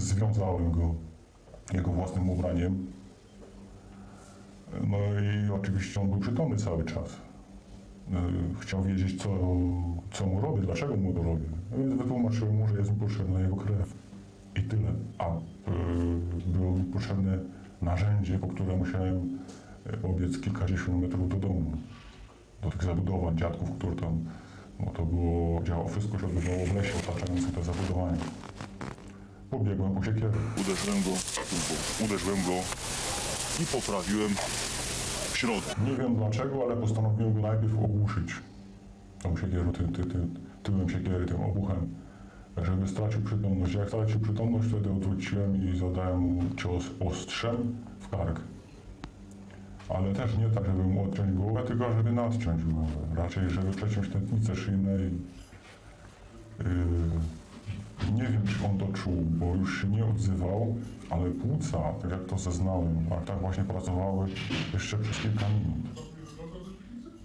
związałem go jego własnym ubraniem. No i oczywiście on był przytomny cały czas. Y, Chciał wiedzieć, co, co mu robię, dlaczego mu to robię. No Więc wytłumaczyłem mu, że jest mi potrzebna jego krew. I tyle. A y, było mi potrzebne narzędzie, po które musiałem y, obiec kilkadziesiąt metrów do domu. Do tych zabudowań dziadków, które tam, no to było, działo, wszystko się odbywało w lesie otaczającym te zabudowania. Pobiegłem po siekierę. Uderzyłem go, uderzyłem go i poprawiłem w środku. Nie wiem dlaczego, ale postanowiłem go najpierw ogłuszyć. Tą siekierą, tym, tym, tym tyłem siekiery, tym obuchem, żeby stracił przytomność. Jak stracił przytomność, wtedy odwróciłem i zadałem mu cios ostrzem w kark. Ale też nie tak, żeby mu odciąć głowę, tylko żeby nadciąć głowę. Raczej, żeby przeciąć tętnicę szyjne i Yy, nie wiem, czy on to czuł, bo już się nie odzywał, ale płuca, tak jak to zeznałem, a tak właśnie pracowały jeszcze przez kilka minut.